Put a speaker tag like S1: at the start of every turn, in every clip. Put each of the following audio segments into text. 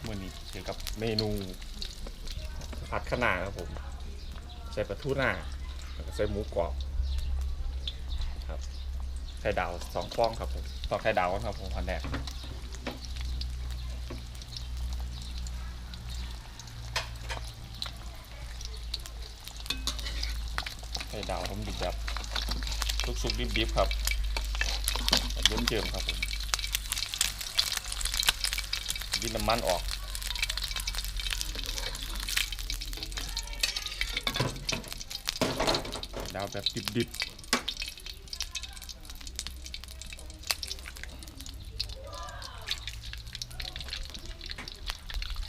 S1: ครับมือนี้เกี่ยวกับเมนูผัดขนาครับผม ใส่ปลาทูน่าใส่หมูกรอบครับไข่ดาวสองฟองครับผมต่อไข่ดาวก่นครับผมพันแรกไข่ดาวผมดิบแบบสุกๆดิบๆครับแบบเยิ้มๆครับผม ดินน้ำมันออก ดาวแบบดิบๆ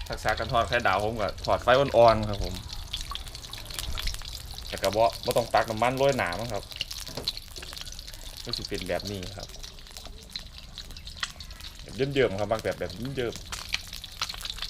S1: ทักษะการทอดไข่ดาวผมก็ทอดไฟอ่อนๆครับผมแต่กระบาะไม่ต้องตักน้ำมันโรยหนามครับก็สิเป็นแบบนี้ครับแบบเยิ้มๆครับบางแบบแบบเยิ้มๆ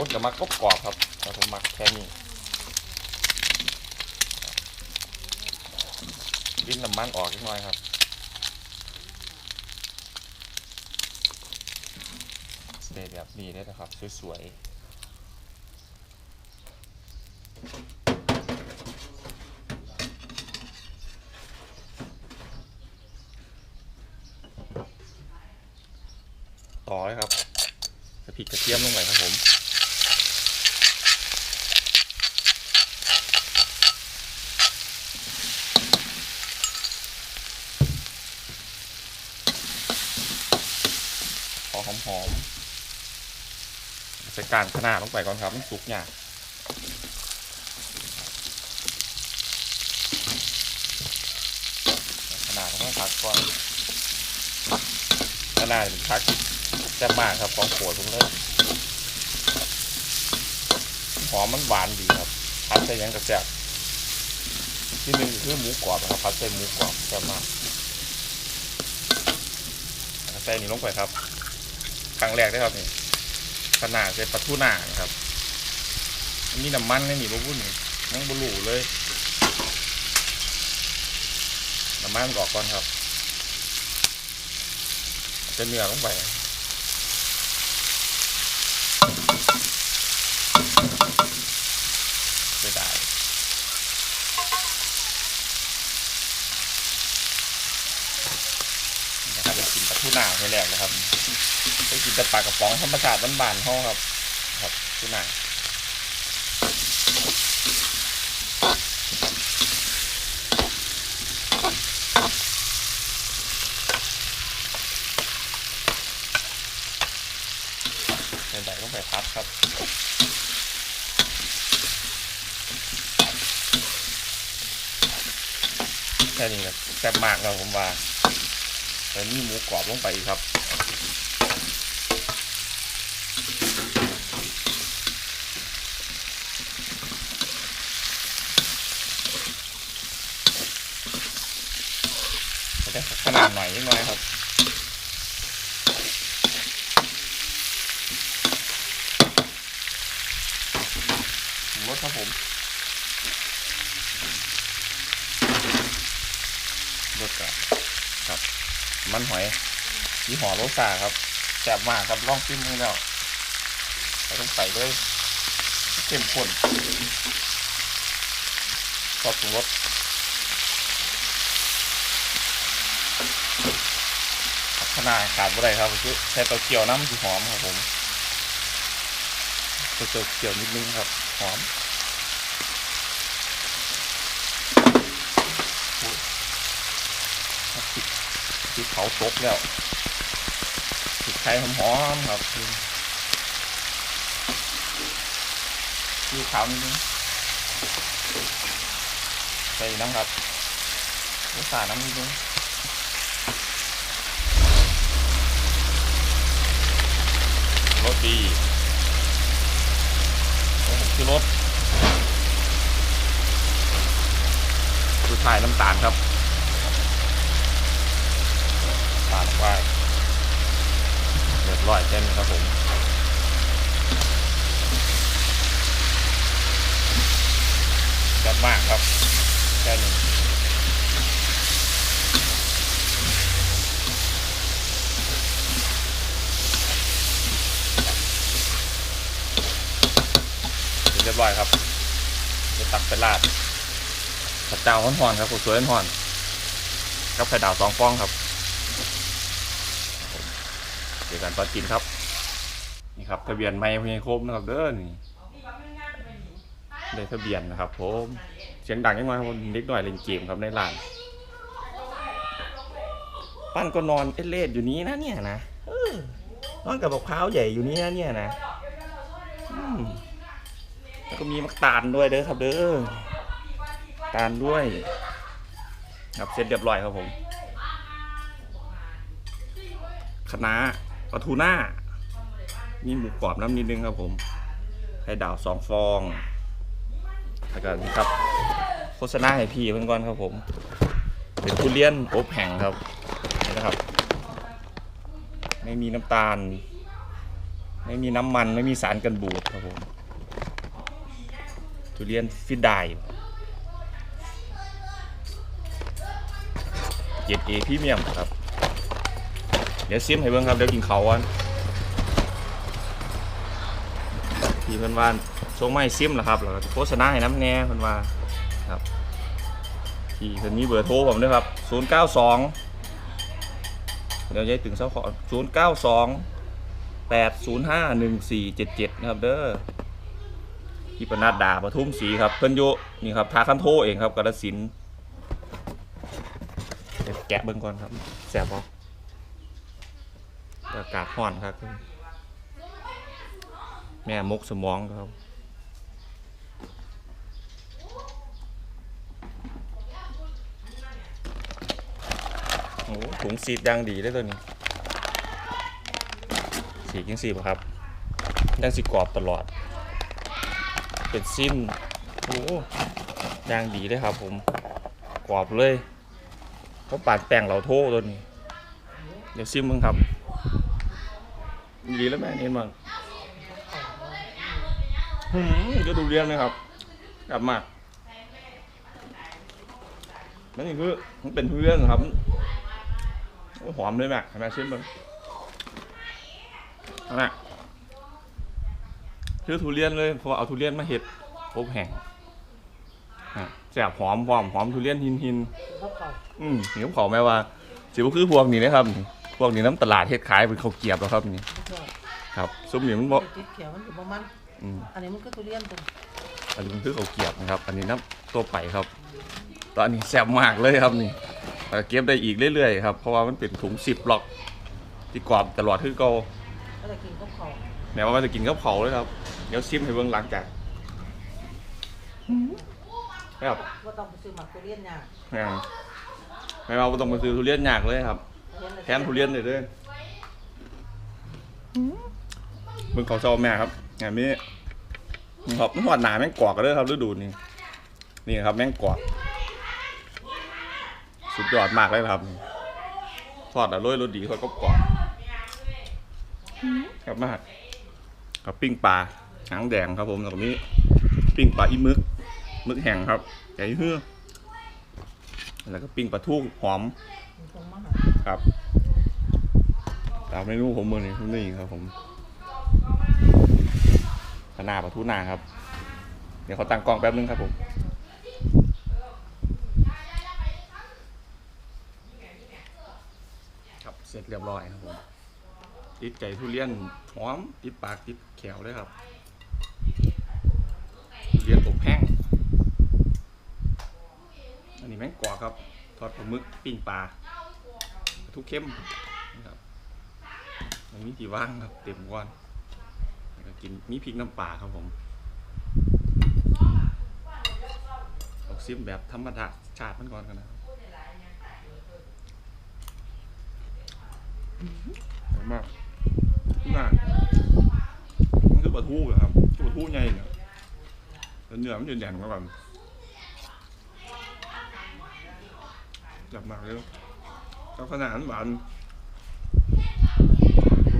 S1: คนก็มักกรอบครับแต่ผมมักแค่นี้ดิ้นน้ำมันออกนิดหน่อยครับสเตยแบบนี้ได้นะครับสวยๆ ต่อเลยครับใส่พริกกระเทียมลงไปครับผม พอหอม ๆใส่การขนาดลงไปก่อนครับมันสุกยากขนาดต้องพักก่อนขนาดเป็นพักแซ่บมากครับของโขดผมเลยหอมมันหวานดีครับพัดใส่ยังกระแซ่บที่หนึ่งคือหมูกรอบนะครับพัดใส่หมูกรอบแซ่บมากใส่นี่ลงไปครับครั้งแรกได้ครับนี่ ขนาดเป็นปลาทูน่าครับมีน้ำมันไม่มีบวุ่นยังบลูเลยน้ำมันออกก่อนครับจะเนื้อลงไปจะได้นะครับเป็นกินปลา ทูน่าให้แรกนะครับไปกินแต่ปลากระป๋องธรรมชาติบ้านๆห้องครับ ครับที่ไหนใส่ใบต้องไปพัดครับแค่นี้ครับแซ่บมากครับผมว่า แล้วนี่หมูกรอบลงไปครับขนาดหน่อยนิดหน่อยครับรสครับผมรสกับครับ มันหอยยี่ห้อโรซาครับแซ่บมากครับลองชิมดูแล้วเราต้องใส่ด้วยเข้มข้นซอสปรุงรสพัฒนาขาดบ่ได้ครับคือใช้เตาเกียวน้ำสีหอมครับผมเตาเกียวนิดนึงครับหอมอ พริเผาตกแล้วพริกไทยหอมๆครับดูขาวนิดนึงใส่น้ำครับใส่น้ำนิดนึงรสดีผมคือรสสุดท้ายน้ำตาลครับ ตาลไปเรียบร้อยแค่นครับผมแซ่บมากครับแค่นี้เรียบร้อยครับจะตักไปราดข้าวเจ้าห่อนๆครับข้สวยห่อนกับไข่ดาวสองฟองครับ เดี๋ยวกันตอนกินครับ นี่ครับ ทะเบียนไม่เพียงครบนะครับเด้อนี่ได้ทะเบียนนะครับผมเสียงดังยังไงครับเล็กหน่อยเล่นเกมครับในร้านปั้นก็นอนเอเลดอยู่นี้นะเนี่ยนะออนอนกับบักพร้าวใหญ่อยู่นี้นะเนี่ยนะแล้วก็มีมักตาลด้วยเด้อครับเด้อตาลด้วย ครับเสร็จเรียบร้อยครับผมคณะ ปลาทูน่า มีหมูกรอบน้ำนิดนึงครับผม ไข่ดาวสองฟองแล้วก็นี่ครับ โฆษณาให้พี่เพื่อนก่อนครับผม เป็นทุเรียนอบแห้งครับนี่นะครับ ไม่มีน้ำตาล ไม่มีน้ำมันไม่มีสารกันบูดครับผม ทุเรียนฟิดายเกรดเอพรีเมียมครับ เดี๋ยวซิมให้เบิ่งครับเดี๋ยวกินเขาวกันพี่เพิ่อนว่าส่งมาให้ซิมเหรอครับแล้วก็โฆษณาให้น้ำแน่เพิ่อนว่าครับพี่เพิ่อนมีเบอร์โทรผมด้วยครับ 092 เดี๋ยวยายถึงเสาขอ092 805 1477 นะครับเด้อที่ปนัดดาปทุมศรีครับเพิ่อนอยู่นี่ครับทาคันโทเองครับกาฬสินแกะเบิ่งก่อนครับแสบบ่ อากาศร้อนครับ แม่มุกสมองครับโอ้ถุงสีดดังดีเลยตัวนี้ สียังสีบ่ครับยังสีกรอบตลอด เป็นซิมโอ้ยางดีเลยครับ ผมกรอบเลยเขาปาดแป้งเราโทตัวนี้ เดี๋ยวซิมมึงครับ ดีแล้วแม่เน้นมั้งหืมก็ดูเรียนนะครับ กลับมานั่นนี่คือมันเป็นทุเรียนครับโอ้ยหอมเลยแม่ให้แม่ชิมมึงเอาแม่คือทุเรียนเลยเพราะว่าเอาทุเรียนมาเห็ดอบแห้งอะแสบหอมหอมหอมทุเรียนหินหิน
S2: เขาเขา
S1: อืมนี่ผมขอแม่ว่าสิบ่คือพวกนี้นะครับนี่ พวกนี้น้ำตลาดเฮ็ดขายเป็นข้าวเกรียบแล้วครับนี่ครับซุ้มนี่มันบ่
S2: ติดเขียวมันอยู่ประมาณ
S1: อืม
S2: อันนี้มันก็ทุเรียนตัว
S1: อันนี้มันคือข้าวเกรียบนะครับ อันนี้น้ำตัวไปครับตอนนี้แซ่บมากเลยครับนี่เก็บได้อีกเรื่อยๆครับเพราะว่ามันเป็นถุง10หลอกที่กรอบตลอดคือเก่า
S2: ก็เลยกินเขาเขา
S1: แม้ว่ามันจะกินกับเผาเลยครับเดี๋ยวซิมให้เบิ่งหลังจากครับ
S2: ว่าต้องไปซื้อหมักทุเรียนยาก
S1: แม่นแม่ว่าต้องมาซื้อทุเรียนยากเลยครับ แถมทุเรียนเลยเด้วยมึงเขาชอบแม่ครับงานนี้นี่ครับนหอดหนาแม่งกรอกกันเลยครับฤดูนี้นี่ครับแม่งกรอกสุดยอดมากเลยครับทอดอร่อยรสดีเขาก็กรอบครับมากกับปิ้งปลาหางแดงครับผมแล้วก็มีปิ้งปลาอีมึกมึกแห้งครับใหญ่เฮือแล้วก็ปิ้งปลาทูหอม
S2: ม คงมา
S1: ครับตามเมนูผมมือนี้นี่ครับผมขนาปลาทูนาครับ เดี๋ยวเขาตั้งกล้องแป๊บนึงครับผมครับเสร็จเรียบร้อยครับผมติดไก่ทุเรียนหอมติดปากติดแขวเลยครับทุเรียนอบแห้งอันนี้แม่งกวาครับ ทอดปลาหมึกปิ้งปลา ทุกเข้มนะครับมันมีกี่ว่างครับเต็มก้อนแล้วก็กินมีพริกน้ำปลาครับผมออกซิมแบบธรรมดาชาติมันก่อนกันนะครับอร่อยมากมากทูนะครับปลาทูใหญ่เนี่ยแล้วเนื้อมันจะแน่นกว่ากันจับมากเลย เจ้าขนาดหวาน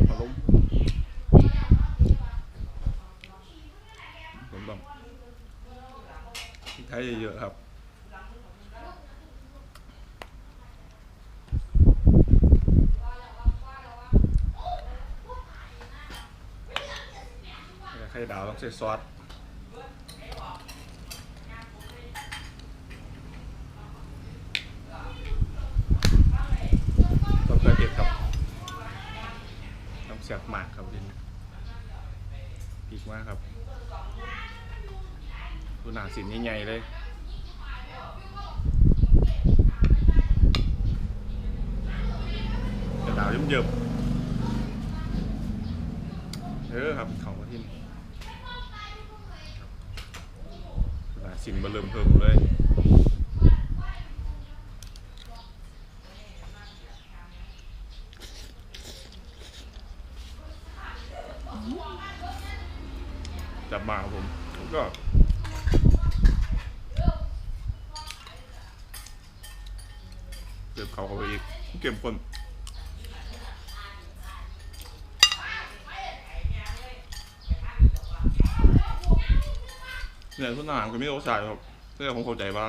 S1: อารมณ์ผมแบบพริกไทยเยอะๆครับ ไข่ดาวต้องใส่ซอสต้องเกลือเผ็ดครับต้อง เสียบหมากครับดินปีกมากครับดูหนาสินใหญ่ๆเลยไข่ดาวเยิ้มๆเออครับเขามาที่นี่อ่าสินมาเริ่มเพิ่มเลย จับมาครับผมแล้วก็เติมเขาเข้าไปอีก เข้มข้นเนี่ยคุณนามก็ไม่รสชาติครับแต่ผมเข้าใจว่า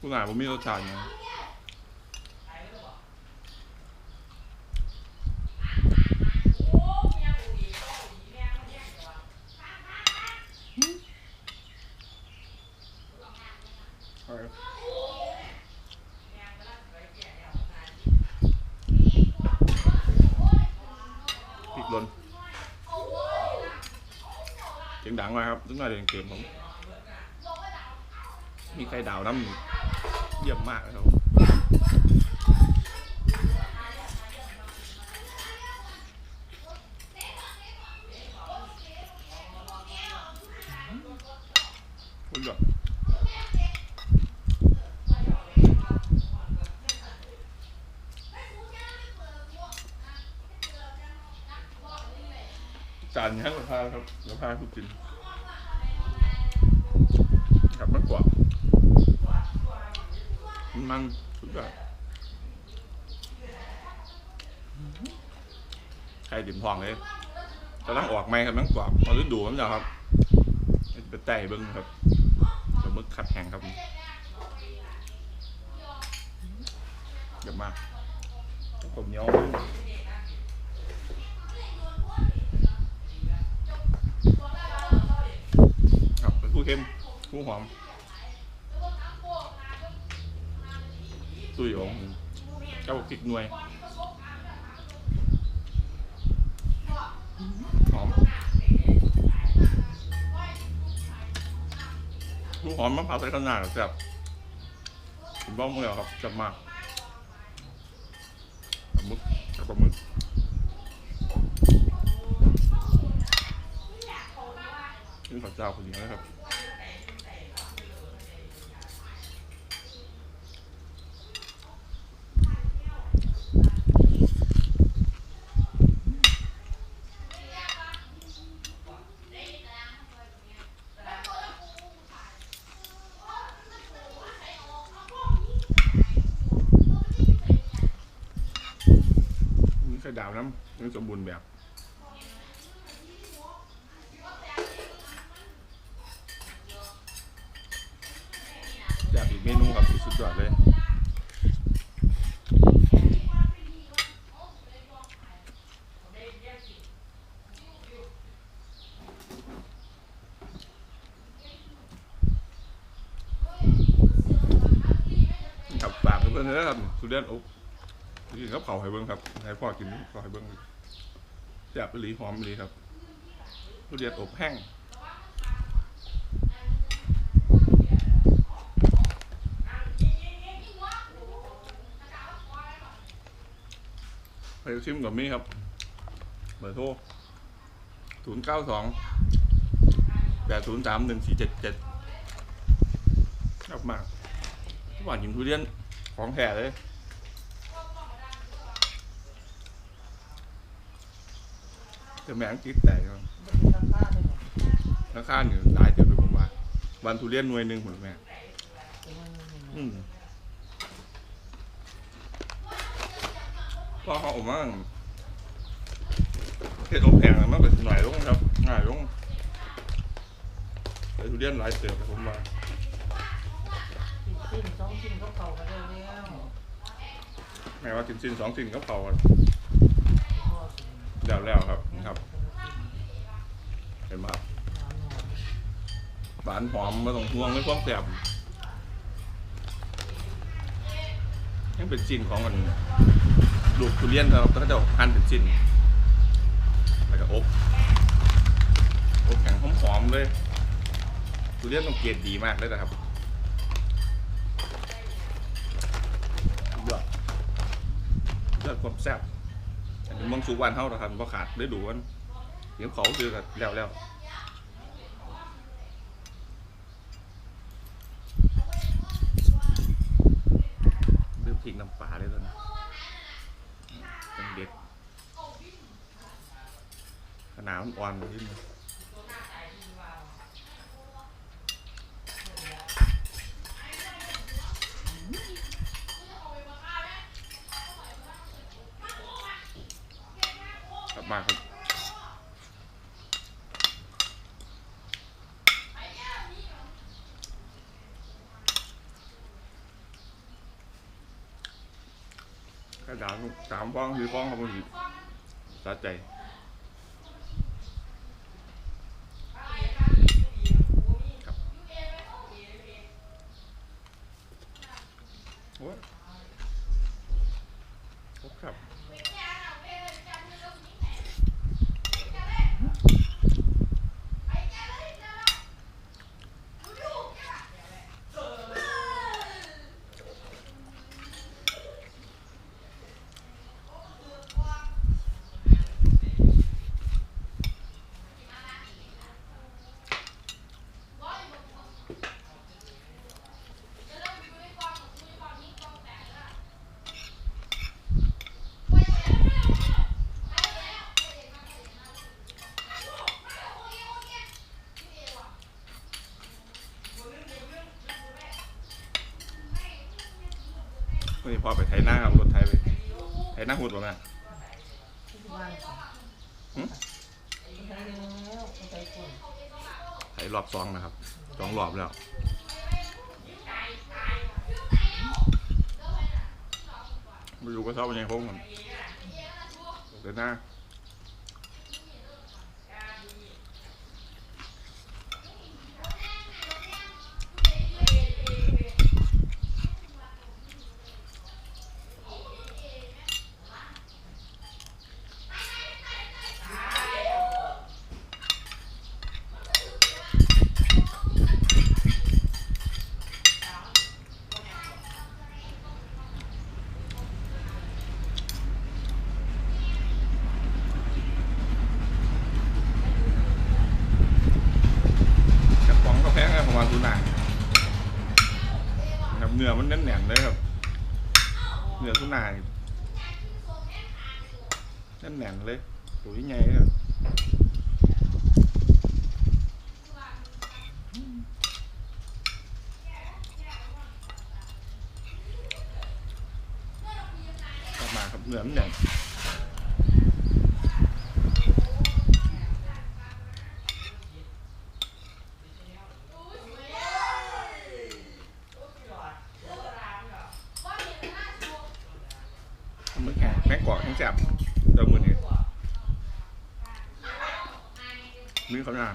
S1: คุณนามผมไม่รสชาตินะเอาเลยพริกลนเสี ยงดังหน่อยเองเกมผมมีไข่ดาวน้ำเยี่ยมมากเลยครับคุณแบบจานนี้ให้ราคาครับราคาทุกกิน ครับมากกว่ามันสุดยอดใครดิ่มทองเลยกำลังออกไหมครับนังกรอบเอาฤดูมันจะครับเป็นไต่เบิ้งครับปลาหมึกขัดแห้งครับเยอะมากผมเหนียวครับเป็นผู้เข้ม ผู้หอมตุยของเจ้าพริกหน่วย หอมลูกหอมมะพร้าวใส่ขนาดแบบผมบ้องเลยครับจับมากปลาหมึกกับปลาหมึกนี่ข้าวเจ้าคนเดียวนะครับ นี่ไข่ดาวน้ำนี่ สมบูรณ์แบบอยากอีกเมนูครับสุดยอดเลยครับฝากเพื่อนๆนะครับสุดเด่นโอ๊กินกับเขาให้เบิ้งครับให้พ่อกินข้าให้เบิ้ง แซ่บอีหลีหอมอีหลีครับทุเรียนอบแห้งไปชิมกับมี่ครับเบอร์โทรศูนย์เก้าสองแปดศูนย์สามหนึ่งสี่เจ็ดเจ็ดชอบมากหวานกินทุเรียนของแท้เลย แต่แม่งคิดแต่ครับ
S2: มันมีราคาด้วยเหรอ
S1: ราคาเนี่ยหลายเติบไปผมว่า วันทุเรียนหน่วยหนึ่งผมแม่
S2: แต่มันมี
S1: อืมพอเขาออกมาเฮ็ดอบแพงแล้วมันก็สิหน่อยลงครับง่ายลงแต่ทุเรียนหลายเติบผมว่า
S2: ชิ้นสองชิ้นก็เขากันเร็วแล้ว
S1: แม้ว่ากินสิ้นสองสิ้นก็เผากัน
S2: พ่อสิ
S1: แล้วแล้วครับนะครับ เห็นไหมครับหวานหอมม่ต้องห่วงไม่ต้องแสบยังเป็นจินของมันลูกทุเรียนครับก็จะหั่นเป็นจินแล้วก็อบอบแข็งหอมๆเลยทุเรียนต้องเกรดดีมากเลยนะครับเลือดเลือดความแซ่บ มังสูวันเท่าหรอครับเพราะขาดได้ดูวันเดี๋ยวเขาคือกันแล้วแล้วเริ่มทิ้งน้ำปลาเลยตอนนี้เป็นเด็ดขนาดมันอ่อนไปที่มันกลับ มาครับกระดาษสามฟองสี่ฟองครับผมสะใจ ครับโอ้ยครบครับวันนี้ พอไปไถหน้าครับรถไถไปไถหน้าหุ่นป่ะแม่
S2: ที่บ้านค่ะ
S1: หึ
S2: ใช้แล้วใช้คน
S1: ไถรอบสองนะครับสองรอบแล้วไม่รู้ก็ชอบยังไงพงมันเดินหน้ากับฟองก็แพงครับประมาณทุนหนานะครับเนื้อมันแน่นๆเลยครับเนื้อทุนหนานี่แน่นๆเลยตัวใหญ่ๆครับก ลับมาครับเนื้อมันแน่นมือแข็งแม่งกอดแข็งแสบเดิมมือนี้มือเขาหนา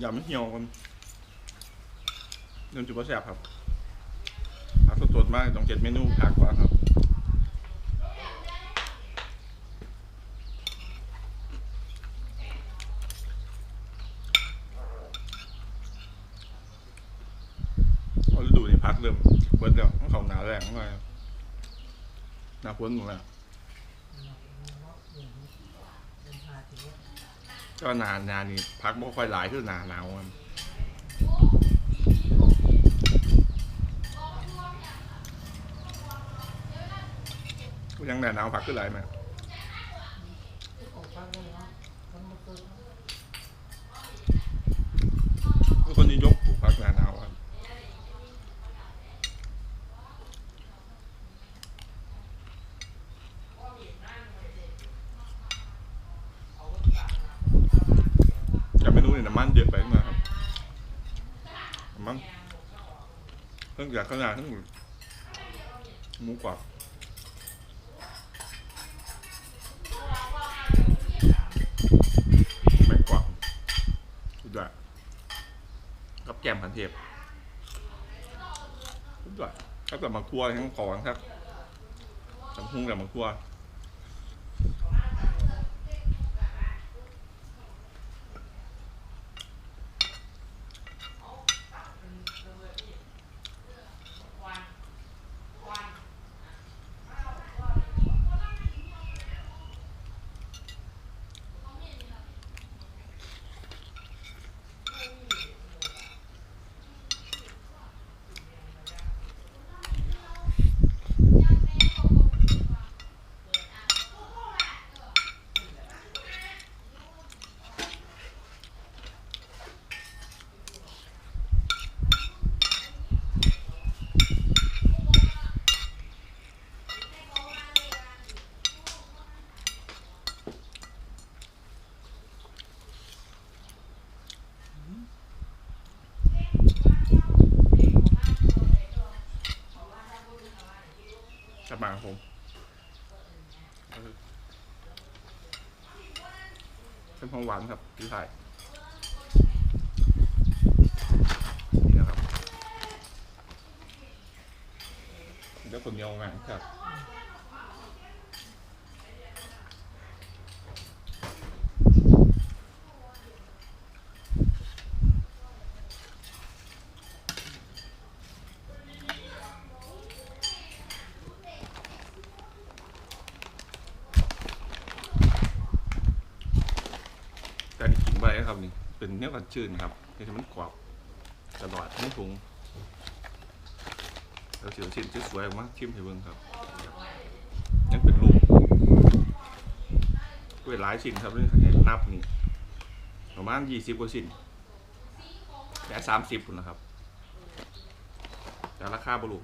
S1: อย่าไม่เหี่ยวกันเดินจุดว่าแสบครับ มากต้องเจ็ดเมนูผักก่อนครับฤดูนี่พักเริ่มเบิดแล้วเขาหนาแรงมากหนาพ้นหมดแล้ว
S2: เป็นาถือว่า
S1: ก็นานานี่พักบ่ค่อยหลายคือหนาหนาวครับ ยังแน่นเอาผักขึ้นไหลไหมคนนี้ยกผูกผักหนาหนาวอะยังไม่รู้เนี่ยน้ำมันเยอะไปมาครับน้ำมันทั้งจากขนาดทั้งหมูกรอบ แกมขันเทพสุดยอดครับกับมาครัวทั้งของครับทั้งหุ้งกับมาครัว หองหวานครับพี่ชายนี่นะครับเดี๋ยวคนเดียวงานครับ แต่นี่กินไปนะครับ เนื้อกันชื่นครับให้มันกรอบตลอดไม่ถุงเราเสียวชิ้สวยๆออกมาชิมให้เบิ่งครับยังเป็นลูกเวลหลายชิ้นครับนี่เห็นนับนี่ประมาณยี่สิบกว่าชิ้นแต่สามสิบคุณนะครับแต่ราคาบรู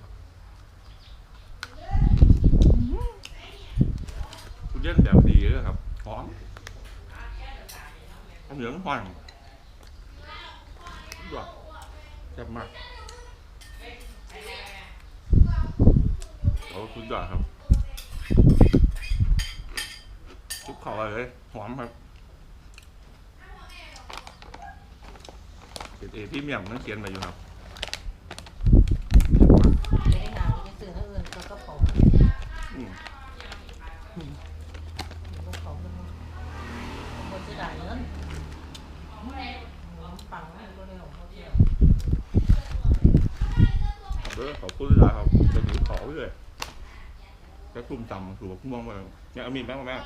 S1: ทุเรียนแบบดีเลยครับหอมข้าวเหนียวน้ำมัน ยอดจับมากโอ้คุณยอดครับทุกขอเลยหอมครับเด็ดเอพี่เมียมนั่งเขียนมาอยู่ครับ
S2: ไม่ได้หนาไม่ได้ซื้อให้เอื่นก็กระเป๋า
S1: อืม
S2: กระเป๋ามันมันจะได้เงินปังมันก็เลยของเขาเที่ยว
S1: เด้อขอบคุณด้วยครับจะมีขอเลยแค่กลุ่มต่ำคือว่าคุณมองไปเนี่ยเอามีดแม่งมแม่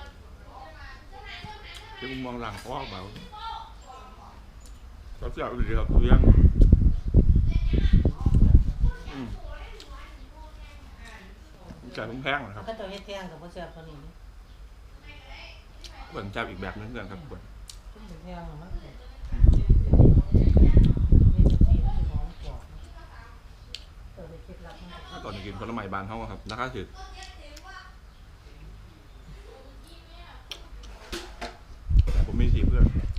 S1: ที่คุณมองหลังพราะว่าเบาก็จะเอาดีครับทุเรียนอืมจ่ายแพงๆนะครับ
S2: ก็จะเฮ็ดแท่งกับพ่อเสียบตัวนี้
S1: เหมือนจับอีกแบบนึงเพื่อนครับเพื่อน
S2: กอย่างแท่งมันเฮ็ดสีมันสิหอมกว่าเออไปคิดรักมัน
S1: ถ้าตอนกินผลไม้บานเท่าครับราคาถือ แต่ผม